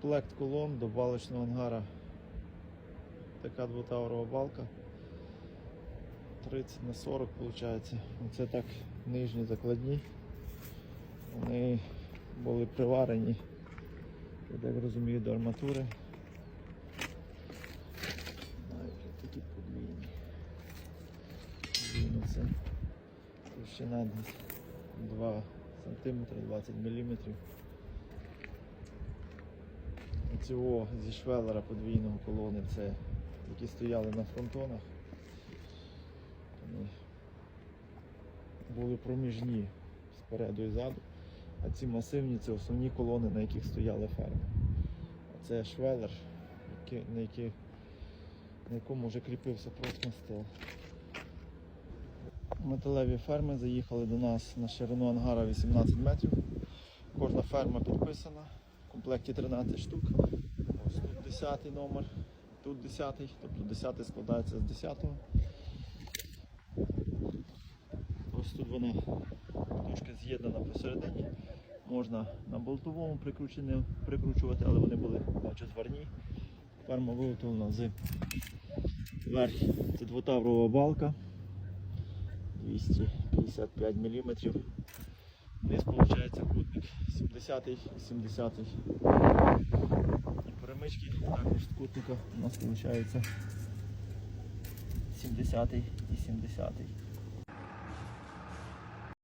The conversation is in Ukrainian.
Комплект колон до балочного ангара. Така двотаврова балка. 30 на 40 виходить. Оце так нижні закладні. Вони були приварені, я так розумію, до арматури. Навіть такі подвійні. Подвійні це товщина десь 2 см 20 мм. Цього зі швелера подвійного колони це які стояли на фронтонах. Вони були проміжні спереду і ззаду. А ці масивні це основні колони, на яких стояли ферми. А це швелер, на, який, на якому вже кріпився профнастил. Металеві ферми заїхали до нас на ширину ангара 18 метрів. Кожна ферма підписана. В комплекті 13 штук. Ось тут 10 номер, тут 10, тобто 10 складається з 10. Ось тут вона штучка з'єднана посередині. Можна на болтовому прикручувати, але вони були бачу, зварні. Ферма виготовлена з верхі. Це двотаврова балка 255 мм. Десь виходить кутник 70 і 70. І перемички також з кутника у нас виходить 70 і 70.